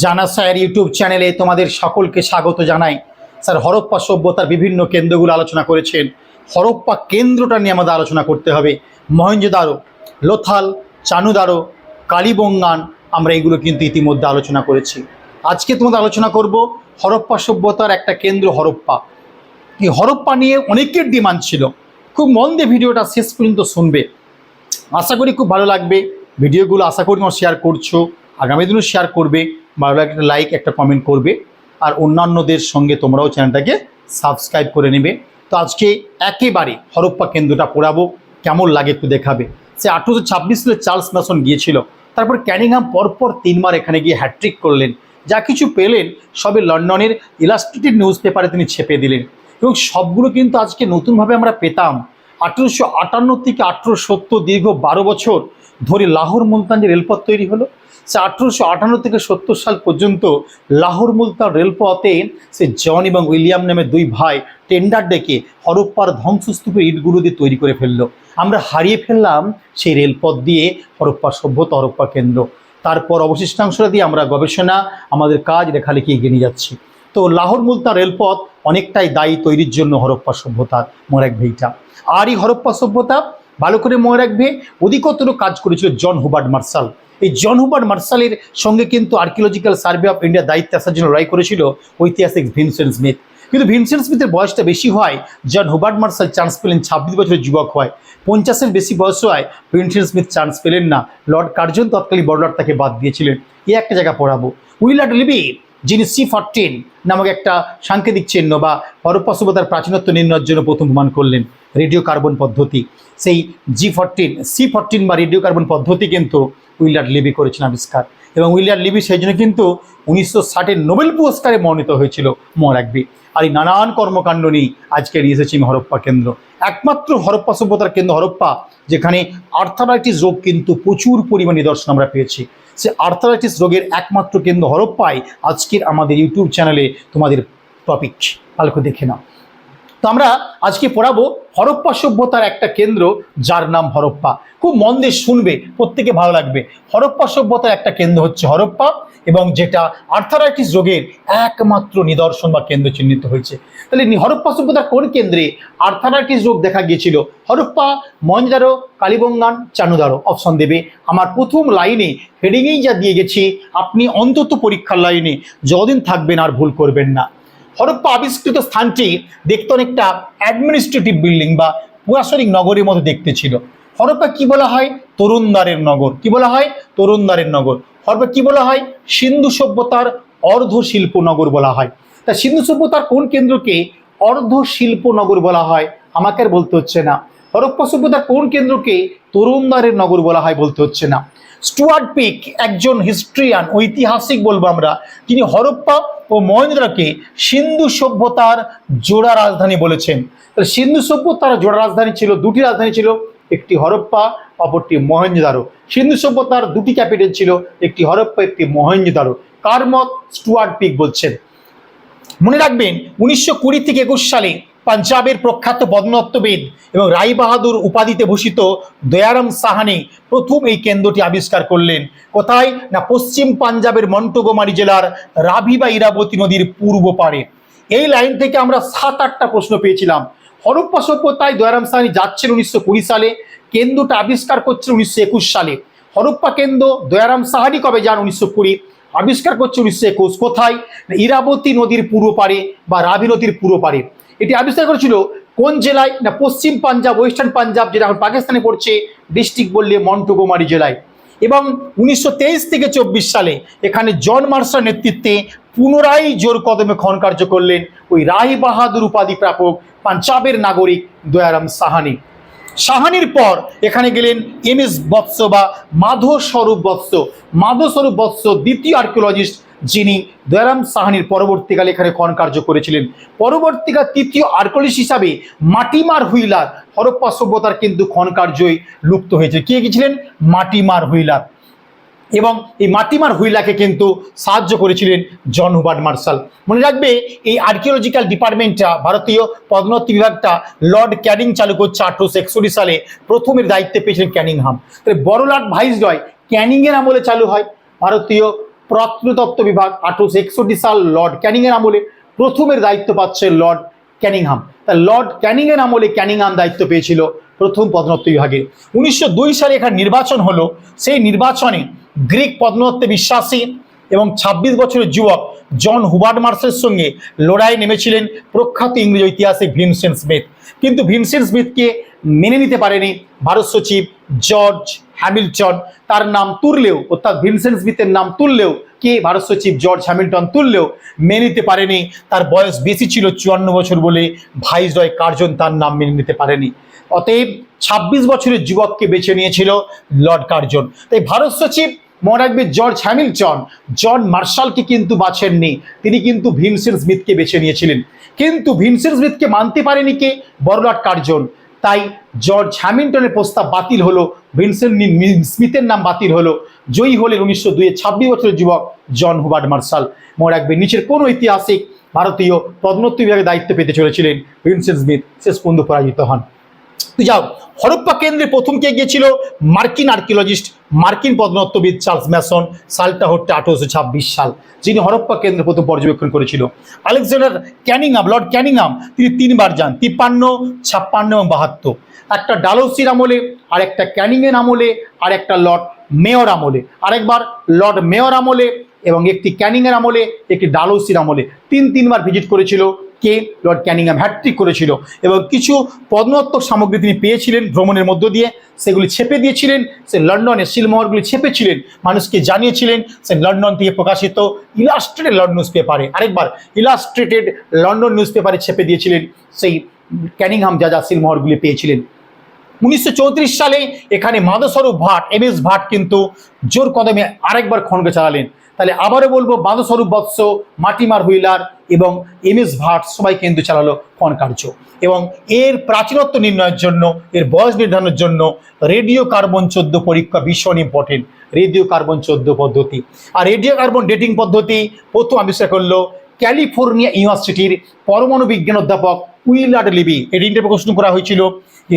জানা sir YouTube চ্যানেলে তোমাদের সকলকে স্বাগত জানাই। স্যার হরপ্পা সভ্যতার বিভিন্ন কেন্দ্রগুলো আলোচনা করেছেন। হরপ্পা কেন্দ্রটা নিয়ে আমাদের আলোচনা করতে হবে। মহেঞ্জোদারো, লোথাল, চানুদারো, কালীবঙ্গান, আমরা এগুলো কিন্তু ইতিমধ্যে আলোচনা করেছি। আজকে তোমাদের আলোচনা করব হরপ্পা সভ্যতার একটা কেন্দ্র হরপ্পা। এই হরপ্পা নিয়ে অনেকের ডিমান্ড ছিল। খুব মন দিয়ে ভিডিওটা শেষ পর্যন্ত শুনবে। আশা করি খুব ভালো লাগবে। ভিডিওগুলো আশা করি তোমার শেয়ার করছ। আগামী দিনও শেয়ার করবে। ভালো লাগলে একটা লাইক একটা কমেন্ট করবে। আর অন্যান্যদের সঙ্গে তোমরাও চ্যানেলটাকে সাবস্ক্রাইব করে নেবে। তো আজকে একেবারে হরপ্পা কেন্দ্রটা পড়াবো। কেমন লাগে একটু দেখাবে। সে আঠেরোশো ছাব্বিশ সালে চার্লস ম্যাসন গিয়েছিল। তারপর ক্যানিংহাম পরপর তিনবার এখানে গিয়ে হ্যাট্রিক করলেন। যা কিছু পেলেন, সবে লন্ডনের ইলাস্ট্রেটেড নিউজ পেপারে তিনি ছেপে দিলেন। এবং সবগুলো কিন্তু আজকে নতুনভাবে আমরা পেতাম। আঠেরোশো আটান্ন থেকে আঠেরোশো সত্তর দীর্ঘ বারো বছর ধরে লাহোর মুলতান যে রেলপথ তৈরি হলো। সে আঠেরোশো আটান্ন থেকে সত্তর সাল পর্যন্ত লাহোর মুলতান রেলপথে সে জন এবং উইলিয়াম নামে দুই ভাই টেন্ডার ডেকে হরপ্পার ধ্বংসস্তূপের ইটগুলো দিয়ে তৈরি করে ফেলল। আমরা হারিয়ে ফেললাম সেই রেলপথ দিয়ে হরপ্পা সভ্যতা হরপ্পা কেন্দ্র। তারপর অবশিষ্টাংশটা দিয়ে আমরা গবেষণা, আমাদের কাজ লেখালেখি এগিয়ে নিয়ে যাচ্ছি। তো লাহোর মুলতান রেলপথ অনেকটাই দায়ী তৈরির জন্য হরপ্পা সভ্যতার মনে রাখবে এইটা। আর এই হরপ্পা সভ্যতা ভালো করে মনে রাখবে, অধিকতর কাজ করেছিল জন হুবার্ড মার্শাল। এই জন হুবার্ড মার্শালের সঙ্গে কিন্তু আর্কিওলজিক্যাল সার্ভে অফ ইন্ডিয়া দায়িত্বে আসার জন্য লড়াই করেছিল ঐতিহাসিক ভিনসেন্ট স্মিথ কিন্তু ভিনসেন্ট স্মিথের বয়সটা বেশি হয় জন হুবার্ট মার্শাল চান্স পেলেন ছাব্বিশ বছরের যুবক হয়। পঞ্চাশের বেশি বয়স হয় ভিনসেন্ট স্মিথ চান্স পেলেন না। লর্ড কার্জন তৎকালীন বড়লাট তাকে বাদ দিয়েছিলেন। এ একটা জায়গা পড়াবো। উইল আট লিবি যিনি সি ফরটিন নামক একটা সাংকেতিক চিহ্ন বা হরপ্পা প্রাচীনত্ব নির্ণয়ের জন্য প্রথম প্রমাণ করলেন রেডিও কার্বন পদ্ধতি। সেই জি ফরটিন সি ফরটিন বা রেডিও কার্বন পদ্ধতি কিন্তু উইলার লিবি করেছেন আবিষ্কার। এবং উইলিয়ার লিবি সেই জন্য কিন্তু উনিশশো ষাটের নোবেল পুরস্কারে মনোনীত হয়েছিল মনে রাখবে আর এই নানান কর্মকাণ্ড নিয়েই আজকে এসেছি আমি হরপ্পা কেন্দ্র। একমাত্র হরপ্পা সভ্যতার কেন্দ্র হরপ্পা, যেখানে আর্থারাইটিস রোগ কিন্তু প্রচুর পরিমাণ নিদর্শন আমরা পেয়েছি। সে আর্থারাইটিস রোগের একমাত্র কেন্দ্র হরপ্পায় আজকের আমাদের ইউটিউব চ্যানেলে তোমাদের টপিক কালকে দেখে নাও। তো আমরা আজকে পড়াবো হরপ্পা সভ্যতার একটা কেন্দ্র যার নাম হরপ্পা। খুব মন দিয়ে শুনবে, প্রত্যেকে ভালো লাগবে। হরপ্পা সভ্যতার একটা কেন্দ্র হচ্ছে হরপ্পা এবং যেটা আর্থারাইটিস রোগের একমাত্র নিদর্শন বা কেন্দ্র চিহ্নিত হয়েছে। তাহলে হরপ্পা সভ্যতার কোন কেন্দ্রে আর্থারাইটিস রোগ দেখা গিয়েছিল? হরপ্পা মঞ্জারো কালীবঙ্গান, চানুদারো। অপশন দেবে, আমার প্রথম লাইনে হেডিংয়েই যা দিয়ে গেছি, আপনি অন্তত পরীক্ষার লাইনে যতদিন থাকবেন আর ভুল করবেন না। হরপ্পা আবিষ্কৃত স্থানটি দেখতে অনেকটা অ্যাডমিনিস্ট্রেটিভ বিল্ডিং বা পুরাশরিক নগরের মতো দেখতে ছিল। হরপ্পা কি বলা হয়? তরুণদারের নগর। কি বলা হয়? তরুণদারের নগর। হরপ্পা কি বলা হয়? সিন্ধু সভ্যতার অর্ধ শিল্প নগর বলা হয়। তা সিন্ধু সভ্যতার কোন কেন্দ্রকে অর্ধ শিল্প নগর বলা হয়? আমাকে আর বলতে হচ্ছে না। হরপ্পা সভ্যতার কোন কেন্দ্রকে তরুণদারের নগর বলা হয় বলতে হচ্ছে না। স্টুয়ার্ট পিক একজন হিস্ট্রিয়ান, ঐতিহাসিক বলব আমরা তিনি হরপ্পা ও মহেন্দ্রকে সিন্ধু সভ্যতার জোড়া রাজধানী বলেছেন। সিন্ধু সভ্যতার জোড়া রাজধানী ছিল, দুটি রাজধানী ছিল, একটি হরপ্পা, অপরটি মহেঞ্জোদারো সিন্ধু সভ্যতার দুটি ক্যাপিটাল ছিল, একটি হরপ্পা, একটি মহেঞ্জোদারো কার মত স্টুয়ার্ট পিক বলছেন? মনে রাখবেন, উনিশশো কুড়ি থেকে একুশ সালে পাঞ্জাবের প্রখ্যাত বদনত্ববিদ এবং রাই বাহাদুর উপাধিতে ভূষিত দয়ারাম সাহানি প্রথম এই কেন্দ্রটি আবিষ্কার করলেন। কোথায়? না, পশ্চিম পাঞ্জাবের মন্টগোমারি জেলার রাভি বা ইরাবতী নদীর পূর্ব পাড়ে। এই লাইন থেকে আমরা সাত, আটটা প্রশ্ন পেয়েছিলাম। হরপ্পা সভ্যতায় দয়ারাম সাহানি যাচ্ছেন উনিশশো কুড়ি সালে, কেন্দ্রটা আবিষ্কার করছেন উনিশশো একুশ সালে। হরপ্পা কেন্দ্র দয়ারাম সাহানি কবে যান উনিশশো কুড়ি? আবিষ্কার করছে উনিশশো একুশ। কোথায়? ইরাবতী নদীর পূর্ব পারে বা রাবি নদীর পূর্ব পারে এটি আবিষ্কার করেছিল কোন জেলায়? না, পশ্চিম পাঞ্জাব, ওয়েস্টার্ন পাঞ্জাব, যেটা এখন পাকিস্তানে পড়ছে, ডিস্ট্রিক্ট বললে মন্টুকুমারি জেলায়। এবং উনিশশো তেইশ থেকে চব্বিশ সালে এখানে জন মার্শাল নেতৃত্বে পুনরায় জোর কদমে খন কার্য করলেন ওই রায় বাহাদুর উপাধি প্রাপক পাঞ্জাবের নাগরিক দয়ারাম সাহানি। সাহানির পর এখানে গেলেন এম এস বৎস বা মাধব স্বরূপ বৎস। মাধব স্বরূপ বৎস দ্বিতীয় আর্কিওলজিস্ট যিনি দয়ারাম সাহানির পরবর্তীকালে এখানে খন কার্য করেছিলেন। পরবর্তীকাল তৃতীয় আর্কিওলজিস্ট হিসাবে মাটিমার হুইলার, হরপ্পা সভ্যতার কিন্তু খন কার্যই লুপ্ত হয়েছে। কে গেছিলেন মাটিমার হুইলার। এবং এই মাটিমার হুইলাকে কিন্তু সাহায্য করেছিলেন জন হুবার্ট মার্শাল। মনে রাখবে, এই আর্কিওলজিক্যাল ডিপার্টমেন্টটা ভারতীয় পদোন্নতি বিভাগটা লর্ড ক্যানিং চালু করছে আঠারোশো একষট্টি সালে। প্রথমের দায়িত্বে পেয়েছিলেন ক্যানিংহাম। তাহলে বড়লাট ভাইসরয় ক্যানিংয়ের আমলে চালু হয়। ভারতীয় প্রত্নতত্ত্ব বিভাগ আঠারোশো একষট্টি সাল লর্ড ক্যানিংয়ের আমলে প্রথমের দায়িত্ব পাচ্ছে লর্ড ক্যানিংহাম। তা লর্ড ক্যানিংয়ের আমলে ক্যানিংহাম দায়িত্ব পেয়েছিল প্রথম পদোন্নতি বিভাগে। উনিশশো দুই সালে এখানে নির্বাচন হলো। সেই নির্বাচনে গ্রিক পদোন্নতে বিশ্বাসী এবং ২৬ বছরের যুবক জন হুবার্ড মার্সের সঙ্গে লড়াই নেমেছিলেন প্রখ্যাত ইংরেজ ঐতিহাসিক ভিনসেন্ট স্মিথ। কিন্তু ভিনসেন্ট স্মিথকে মেনে নিতে পারেনি ভারত সচিব জর্জ হ্যামিল্টন। তার নাম তুললেও, অর্থাৎ ভিনসেন্ট স্মিথের নাম তুললেও, কে? ভারত সচিব জর্জ হ্যামিল্টন তুললেও মেনে নিতে পারেনি। তার বয়স বেশি ছিল চুয়ান্ন বছর বলে ভাইসরয় কার্জন তার নাম মেনে নিতে পারেনি। অতএব ২৬ বছরের যুবককে বেছে নিয়েছিল লর্ড কার্জন। তাই ভারত সচিব মনে রাখবে, জর্জ হ্যামিল্টন, জন মার্শালকে কিন্তু বাছেননি তিনি কিন্তু ভিনসেন্ট স্মিথকে বেছে নিয়েছিলেন। কিন্তু ভিনসেন্ট স্মিথকে মানতে পারেনি কে? বড়লাট কার্জন। তাই জর্জ হ্যামিল্টনের প্রস্তাব বাতিল হলো ভিনসেন্ট নি- নি- স্মিথের নাম বাতিল হলো। জয়ী হলেন উনিশশো দুয়ে ছাব্বিশ বছরের যুবক জন হুবার্ড মার্শাল। মনে রাখবে, নিচের কোন ঐতিহাসিক ভারতীয় পদোন্নতি বিভাগে দায়িত্ব পেতে চলেছিলেন ভিনসেন্ট স্মিথ। শেষ পর্যন্ত পরাজিত হন। যাও হরপ্পা কেন্দ্রে প্রথম কে গিয়েছিল? মার্কিন আর্কিওলজিস্ট মার্কিন পদনত্ববিদ চার্লস ম্যাসন সালটা হচ্ছে আঠারোশো ছাব্বিশ সাল, যিনি হরপ্পা কেন্দ্রে প্রথম পর্যবেক্ষণ করেছিল। আলেকজান্ডার ক্যানিংহাম, লর্ড ক্যানিংহাম, তিনি তিনবার যান, তিপ্পান্ন, ছাপ্পান্ন এবং বাহাত্তর। একটা ডালৌসির আমলে আর একটা ক্যানিংয়ের আমলে আর একটা লর্ড মেয়র আমলে। আরেকবার লর্ড মেয়র আমলে এবং একটি ক্যানিংয়ের আমলে, একটি ডালৌসির আমলে। তিন তিনবার ভিজিট করেছিল কে লর্ড ক্যানিংহাম হ্যাট্রিক করেছিল এবং কিছু পদ্মোত্তর সামগ্রী তিনি পেয়েছিলেন ভ্রমণের মধ্য দিয়ে। সেগুলি ছেপে দিয়েছিলেন, সে লন্ডনের শিলমোহরগুলি ছেপেছিলেন, মানুষকে জানিয়েছিলেন, সে লন্ডন থেকে প্রকাশিত ইলাস্ট্রেটেড লন্ডন নিউজ পেপারে আরেকবার, ইলাস্ট্রেটেড লন্ডন নিউজ পেপারে ছেপে দিয়েছিলেন, সেই ক্যানিংহাম যা যা শিলমোহরগুলি পেয়েছিলেন। উনিশশো চৌত্রিশ সালে এখানে মাদস্বরূপ ভাট এম এস ভাট কিন্তু জোর কদমে আরেকবার খনকে চালালেন। তাহলে আবারও বলব মাদস্বরূপ বৎস, মাটিমার হুইলার এবং এম এস ভাট সবাই কিন্তু চালালো খন কার্য। এবং এর প্রাচীনত্ব নির্ণয়ের জন্য, এর বয়স নির্ধারণের জন্য রেডিও কার্বন চোদ্দ পরীক্ষা ভীষণ ইম্পর্টেন্ট রেডিও কার্বন চোদ্দ পদ্ধতি। আর রেডিও কার্বন ডেটিং পদ্ধতি প্রথম আবিষ্কার করল ক্যালিফোর্নিয়া ইউনিভার্সিটির পরমাণু বিজ্ঞান অধ্যাপক উইলার্ড লিবি। এটি ইন্টারভিউ প্রশ্ন করা হয়েছিল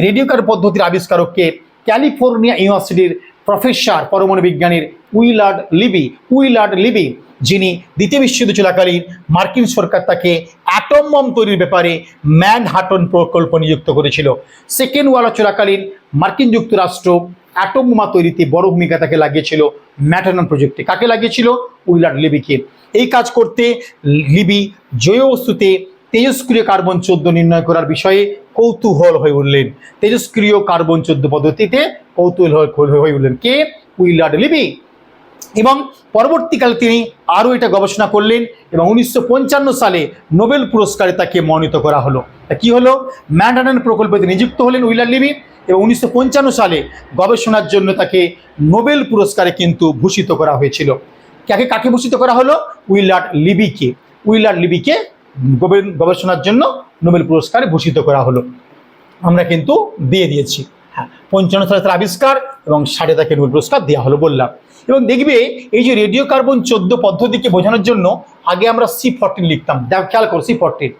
রেডিও কার পদ্ধতির আবিষ্কারককে ক্যালিফোর্নিয়া ইউনিভার্সিটির প্রফেসর, পরমাণু বিজ্ঞানীর উইলার্ড লিবি উইলার্ড লিবি, যিনি দ্বিতীয় বিশ্বযুদ্ধ চলাকালীন মার্কিন সরকার তাকে অ্যাটম বম তৈরির ব্যাপারে ম্যানহাটন প্রকল্প নিযুক্ত করেছিল। সেকেন্ড ওয়ার চলাকালীন মার্কিন যুক্তরাষ্ট্র অ্যাটম বোমা তৈরিতে বড় ভূমিকা তাকে লাগিয়েছিল ম্যাটারন প্রযুক্তি। কাকে লাগিয়েছিল? উইলার্ড লিবিকে। এই কাজ করতে লিবি জৈব বস্তুতে তেজস্ক্রিয় কার্বন চোদ্দ নির্ণয় করার বিষয়ে কৌতূহল হয়ে উঠলেন। তেজস্ক্রিয় কার্বন চোদ্দ পদ্ধতিতে কৌতূহল হয়ে- উঠলেন কে? উইলার্ড লিবি। এবং পরবর্তীকালে তিনি আরও এটা গবেষণা করলেন এবং উনিশশো পঞ্চান্ন সালে নোবেল পুরস্কারে তাকে মনোনীত করা হলো। তা কী হলো? ম্যান্ডানন প্রকল্পে নিযুক্ত হলেন উইলার লিবি এবং উনিশশো পঞ্চান্ন সালে গবেষণার জন্য তাকে নোবেল পুরস্কারে কিন্তু ভূষিত করা হয়েছিল। কাকে কাকে ভূষিত করা হলো? উইলার্ড লিবিকে। উইলার্ড লিবিকে গবেষণার জন্য নোবেল পুরস্কারে ভূষিত করা হলো। আমরা কিন্তু দিয়ে দিয়েছি। হ্যাঁ পঞ্চান্ন সালে তার আবিষ্কার এবং ষাটে তাকে নোবেল পুরস্কার দেওয়া হলো বললাম। এবং দেখবে, এই যে রেডিও কার্বন চোদ্দ পদ্ধতিকে বোঝানোর জন্য আগে আমরা সি ফোরটিন লিখতাম। দেখ, খেয়াল করো সি ফোরটিন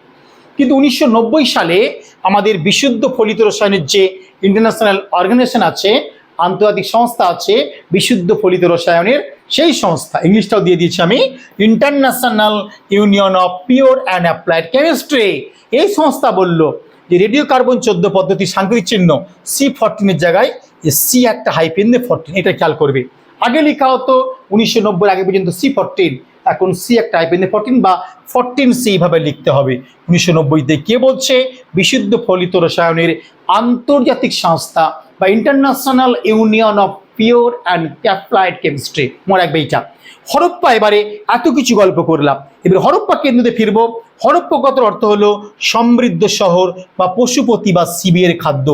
কিন্তু উনিশশো নব্বই সালে আমাদের বিশুদ্ধ ফলিত রসায়নের যে ইন্টারন্যাশনাল অর্গানাইজেশন আছে, আন্তর্জাতিক সংস্থা আছে, বিশুদ্ধ ফলিত রসায়নের সেই সংস্থা, ইংলিশটাও দিয়ে দিয়েছি আমি international union of pure and applied chemistry এই সংস্থা বলল যে রেডিও কার্বন চোদ্দ পদ্ধতি সাংকেতিক চিহ্ন সি ফোরটিনের জায়গায় সি একটা হাইপেন দিয়ে ফোরটিন এটা খেয়াল করবে। আগে লেখা হতো উনিশশো নব্বই আগে পর্যন্ত সি ফোরটিন এখন সি একটা হাইপেন দিয়ে ফোরটিন বা ফোরটিন সি এইভাবে লিখতে হবে। উনিশশো নব্বইতে কে বলছে? বিশুদ্ধ ফলিত রসায়নের আন্তর্জাতিক সংস্থা বা International Union of Pure and Applied Chemistry. মনে রাখবে এইটা। হরপ্পা এবারে এত কিছু গল্প করলাম। এবার হরপ্পা কেন্দ্রতে ফিরবো। হরপ্পা কথার অর্থ হলো সমৃদ্ধ শহর বা পশুপতি বা শিবিরের খাদ্য।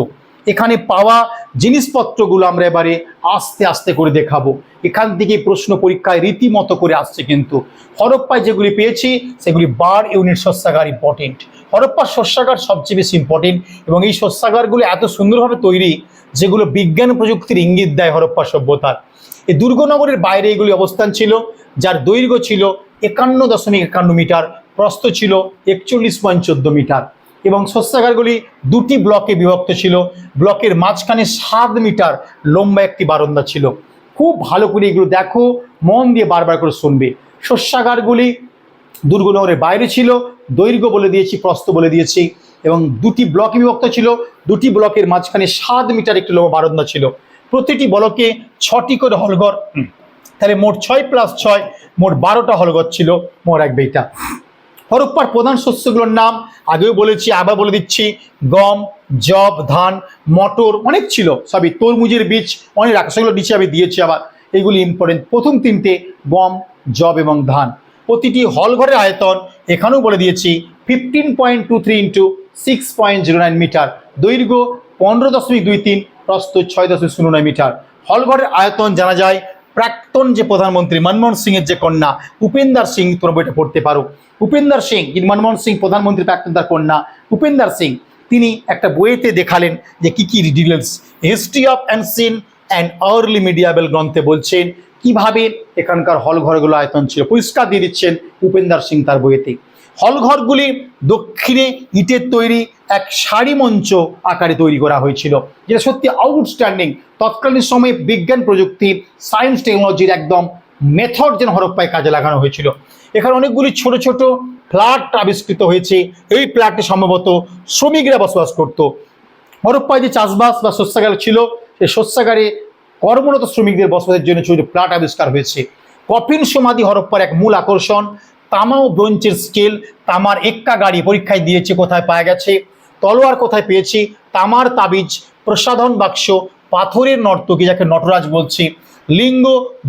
এখানে পাওয়া জিনিসপত্রগুলো আমরা এবারে আস্তে আস্তে করে দেখাবো। এখান থেকে প্রশ্ন পরীক্ষায় রীতিমতো করে আসছে কিন্তু। হরপ্পায় যেগুলি পেয়েছি, সেগুলি বার ইউনিট শস্যাগার ইম্পর্টেন্ট হরপ্পার শস্যাগার সবচেয়ে বেশি ইম্পর্টেন্ট এবং এই শস্যাগারগুলো এত সুন্দরভাবে তৈরি যেগুলো বিজ্ঞান প্রযুক্তির ইঙ্গিত দেয় হরপ্পা সভ্যতার এই দুর্গনগরের বাইরে এগুলি অবস্থান ছিল, যার দৈর্ঘ্য ছিল একান্ন দশমিক একান্ন মিটার, প্রস্থ ছিল একচল্লিশ পয়েন্ট চোদ্দ মিটার এবং শস্যাগারগুলি দুটি ব্লকে বিভক্ত ছিল। ব্লকের মাঝখানে সাত মিটার লম্বা একটি বারান্দা ছিল। খুব ভালো করে এগুলো দেখো, মন দিয়ে বারবার করে শুনবে। শস্যাগারগুলি দুর্গনগরের বাইরে ছিল দৈর্ঘ্য বলে দিয়েছি প্রস্থ বলে দিয়েছি এবং দুটি ব্লকে বিভক্ত ছিল দুটি ব্লকের মাঝখানে সাত মিটার একটি লম্বা বারান্দা ছিল। প্রতিটি ব্লকে ছটি করে হলঘর তাহলে মোট ছয় প্লাস ছয় মোট বারোটা হলঘর ছিল মোট এক বেটা হরপ্পার প্রধান শস্যগুলোর নাম আগেও বলেছি আবার বলে দিচ্ছি গম জব ধান মটর অনেক ছিল সবই তরমুজের বীজ অনেক রাখা সেগুলো নিচে আমি দিয়েছি আবার। এগুলি ইম্পর্টেন্ট প্রথম তিনটে গম জব এবং ধান। প্রতিটি হল ঘরের আয়তন এখানেও বলে দিয়েছি fifteen point two three into six point zero nine metre দৈর্ঘ্য পনেরো দশমিক দুই তিন, প্রস্থ ছয় দশমিক শূন্য নয় মিটার হল ঘরের আয়তন জানা যায় প্রাক্তন যে প্রধানমন্ত্রী মনমোহন সিং এর যে কন্যা উপেন্দার সিং তোমরা বইটা পড়তে পারো। উপেন্দার সিং, যিনি মনমোহন সিং প্রধানমন্ত্রী, প্রাক্তন তার কন্যা উপেন্দার সিং, তিনি একটা বইয়েতে দেখালেন যে কি কি details History of Ancient and Early Medieval গ্রন্থে বলছেন কীভাবে এখানকার হল ঘরগুলো আয়তন ছিল? পরিষ্কার দিয়ে দিচ্ছেন উপেন্দার সিং তার বইয়েতে। হল ঘরগুলি দক্ষিণে ইটের তৈরি এক সারি মঞ্চ আকারে তৈরি করা হয়েছিল, যেটা সত্যি আউটস্ট্যান্ডিং তৎকালীন সময়ে বিজ্ঞান প্রযুক্তি সায়েন্স টেকনোলজির একদম মেথড যেন হরপ্পায় কাজে লাগানো হয়েছিল। এখানে অনেকগুলি ছোট ছোট ফ্ল্যাট আবিষ্কৃত হয়েছে। এই ফ্ল্যাটে সম্ভবত শ্রমিকরা বসবাস করত। হরপ্পায় যে চাষবাস বা শস্যাগার ছিল, সেই শস্যাগারে কর্মরত শ্রমিকদের বসবাসের জন্য ছোট ফ্ল্যাট আবিষ্কার হয়েছে। কফিন সমাধি হরপ্পার এক মূল আকর্ষণ। তামা ও ব্রোঞ্চের স্কেল তামার এক্কা গাড়ি পরীক্ষায় দিয়েছে, কোথায় পাওয়া গেছে? তলোয়ার কোথায় পেয়েছি? তামার তাবিজ, প্রসাধন বাক্স, পাথরের নর্তকী যাকে নটরাজ বলছি, লিঙ্গ,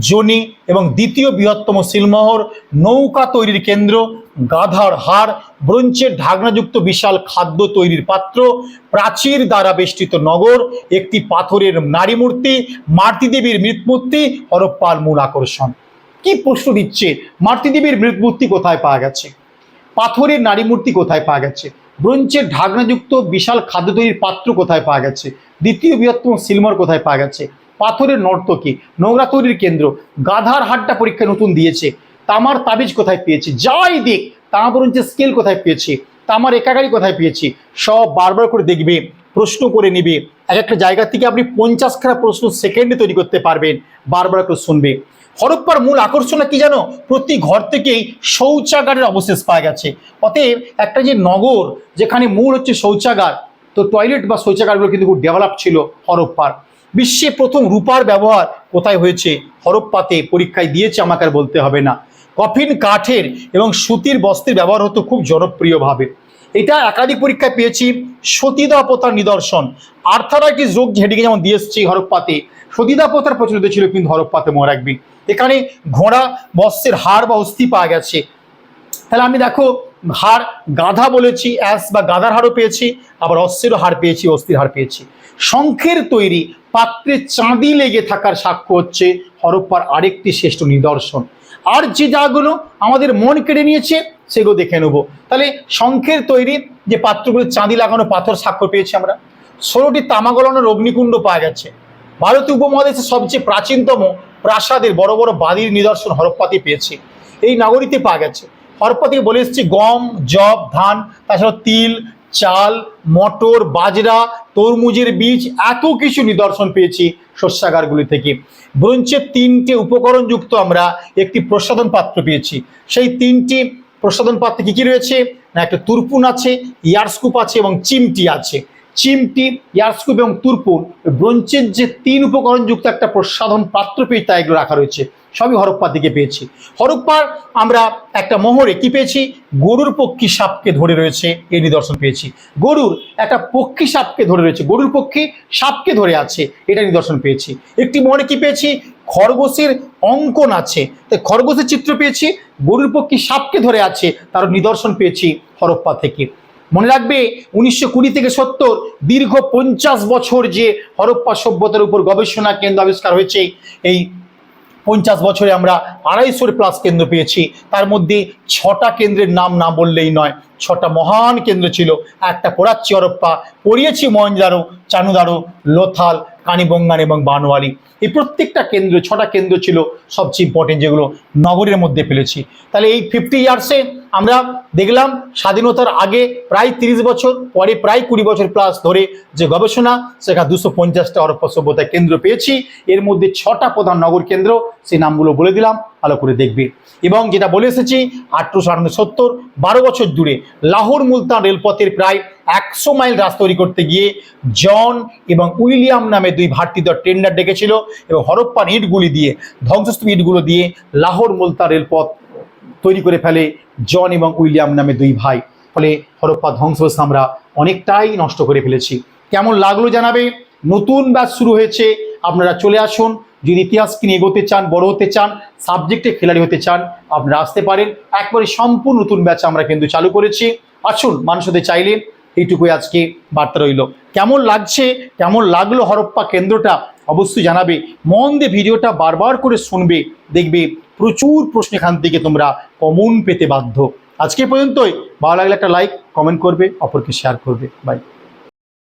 জনি এবং দ্বিতীয় বৃহত্তম সিলমোহর, নৌকা তৈরির কেন্দ্র গাধার হাড় ব্রঞ্চের ঢাকনাযুক্ত বিশাল খাদ্য তৈরির পাত্র, প্রাচীর দ্বারা বেষ্টিত নগর, একটি পাথরের নারী মূর্তি, মাতৃ দেবীর মৃৎমূর্তি হরপ্পার মূল আকর্ষণ। কি প্রশ্ন দিচ্ছে? মাতৃ দেবীর মৃৎমূর্তি কোথায় পাওয়া গেছে? পাথরের নারী মূর্তি কোথায় পাওয়া গেছে? ব্রোঞ্চের ঢাকনাযুক্ত বিশাল খাদ্য তৈরির পাত্র কোথায় পাওয়া গেছে? দ্বিতীয় বৃহত্তম সিলমর কোথায় পাওয়া গেছে? পাথরের নর্তকী, নোংরা তৈরির কেন্দ্র, গাধার হাটটা পরীক্ষা নতুন দিয়েছে। তামার তাবিজ কোথায় পেয়েছি? যাই দিক ব্রোঞ্চের স্কেল কোথায় পেয়েছি? তামার একাগারি কোথায় পেয়েছি? সব বারবার করে দেখবে, প্রশ্ন করে নিবে। এক একটা জায়গা থেকে আপনি পঞ্চাশ পঞ্চাশখানা প্রশ্ন সেকেন্ডে তৈরি করতে পারবেন, বারবার করে শুনবে। হরপ্পার মূল আকর্ষণ কি জানো? প্রতি ঘর থেকেই শৌচাগারের অবশেষ পাওয়া গেছে। অতএব একটা যে নগর, যেখানে মূল হচ্ছে শৌচাগার, তো টয়লেট বা শৌচাগারগুলো কিন্তু খুব ডেভেলপ ছিল হরপ্পার। বিশ্বে প্রথম রূপার ব্যবহার কোথায় হয়েছে? হরপ্পাতে পরীক্ষায় দিয়েছে আমাকে আর বলতে হবে না। কফিন, কাঠের এবং সুতির বস্ত্রের ব্যবহার হতো খুব জনপ্রিয়ভাবে। এটা একাধিক পরীক্ষায় পেয়েছি। সতীদাহ প্রথার নিদর্শন। আর্থারাইটিস রোগ হেডিকে যেমন দিয়ে এসছি হরপ্পাতে সতীদাহ প্রথার প্রচলিত ছিল কিন্তু হরপ্পাতে মনে রাখবি এখানে ঘোড়া বস্ত্রের হাড় বা অস্থি পাওয়া গেছে। তাহলে আমি দেখো, হাড় গাধা বলেছি অ্যাস বা গাধার হাড়ও পেয়েছি, আবার অস্থিরও হাড় পেয়েছি, অস্থির হাড় পেয়েছি। শঙ্খের তৈরি পাত্রে চাঁদি লেগে থাকার সাক্ষ্য হচ্ছে হরপ্পার আরেকটি শ্রেষ্ঠ নিদর্শন। আর যে জায়গাগুলো আমাদের মন কেড়ে নিয়েছে, সেগুলো দেখে নেব। তাহলে শঙ্খের তৈরি যে পাত্রগুলো, চাঁদি লাগানো পাথর সাক্ষ্য পেয়েছি আমরা, ষোলোটি তামা গলানোর অগ্নিকুণ্ড পাওয়া গেছে। ভারতীয় উপমহাদেশের সবচেয়ে প্রাচীনতম প্রাসাদের বড় বড় বাদির নিদর্শন হরপ্পাতে পেয়েছি। এই নগরীতে পাওয়া গেছে। হরপ্পা বলে এসেছি গম জব ধান, তাছাড়া তিল, চাল, মটর, বাজরা তরমুজের বীজ, এত কিছু নিদর্শন পেয়েছি শস্যাগারগুলি থেকে। ব্রঞ্চের তিনটে উপকরণযুক্ত আমরা একটি প্রসাধন পাত্র পেয়েছি। সেই তিনটি প্রসাধন পাত্রে কী কী রয়েছে? না, একটা তুরপুন আছে ইয়ারস্কুপ আছে এবং চিমটি আছে। চিমটি ইয়ারস্কুপ এবং তুরপুন ব্রঞ্চের যে তিন উপকরণযুক্ত একটা প্রসাধন পাত্র পেয়ে তা এগুলো রাখা রয়েছে। সবই হরপ্পার দিকে পেয়েছি। হরপ্পার, আমরা একটা মোহরে কি পেয়েছি? গরুর পক্ষী সাপকে ধরে রয়েছে এই নিদর্শন পেয়েছি। গরুর একটা পক্ষী সাপকে ধরে রয়েছে, গরুর পক্ষী সাপকে ধরে আছে, এটা নিদর্শন পেয়েছি। একটি মোহরে কি পেয়েছি? খরগোশের অঙ্কন আছে, তাই খরগোশের চিত্র পেয়েছি, গরুর পক্ষী সাপকে ধরে আছে তার নিদর্শন পেয়েছি হরপ্পা থেকে। মনে রাখবে, উনিশশো কুড়ি থেকে সত্তর, দীর্ঘ পঞ্চাশ বছর যে হরপ্পা সভ্যতার উপর গবেষণা কেন্দ্র আবিষ্কার হয়েছে, এই পঞ্চাশ বছরে আমরা আড়াইশোর প্লাস কেন্দ্র পেয়েছি। তার মধ্যে ছটা কেন্দ্রের নাম না বললেই নয়, ছটা মহান কেন্দ্র ছিল। একটা পড়াচ্ছি অরপ্পা, পড়িয়েছি মহেঞ্জারো চানুদারো লোথাল, কানিবঙ্গান এবং বানোয়ারি এই প্রত্যেকটা কেন্দ্র, ছটা কেন্দ্র ছিল সবচেয়ে ইম্পর্টেন্ট যেগুলো নগরের মধ্যে ফেলেছি তাহলে এই ফিফটি ইয়ার্সে আমরা দেখলাম স্বাধীনতার আগে প্রায় তিরিশ বছর পরে প্রায় কুড়ি বছর প্লাস ধরে যে গবেষণা, সেখানে দুশো পঞ্চাশটা হরপ্পা সভ্যতা কেন্দ্র পেয়েছি। এর মধ্যে ছটা প্রধান নগর কেন্দ্র, সেই নামগুলো বলে দিলাম, ভালো করে দেখবে। এবং যেটা বলে এসেছি, আঠারোশো সত্তর বারো বছর দূরে লাহোর মুলতান রেলপথের প্রায় একশো মাইল রাস্তা তৈরি করতে গিয়ে জন এবং উইলিয়াম নামে দুই ভারতীয় টেন্ডার ডেকেছিল এবং হরপ্পান ইটগুলি দিয়ে, ধ্বংসস্তূপ ইটগুলো দিয়ে লাহোর মুলতান রেলপথ তৈরি করে ফেলে জন এবং উইলিয়াম নামে দুই ভাই। ফলে হরপ্পা ধ্বংসাবস্থা আমরা অনেকটাই নষ্ট করে ফেলেছি। কেমন লাগল জানাবে? নতুন ব্যাচ শুরু হয়েছে, আপনারা চলে আসুন। যদি ইতিহাসকে নিয়ে এগোতে চান, বড় হতে চান, সাবজেক্টে খেলাড়ি হতে চান, আপনারা আসতে পারেন। একবারে সম্পূর্ণ নতুন ব্যাচ আমরা কিন্তু চালু করেছি। আসুন, মানুষ হতে চাইলে, এইটুকুই আজকে বার্তা রইল। কেমন লাগছে, কেমন লাগল হরপ্পা কেন্দ্রটা? অবশ্যই জানাবে। মন দিয়ে ভিডিওটা বারবার করে শুনবে, দেখবে। প্রচুর প্রশ্ন এখান থেকে তোমরা কমন পেতে বাধ্য। আজকে পর্যন্তই। ভালো লাগলে একটা লাইক কমেন্ট করবে, অপরকে শেয়ার করবে। বাই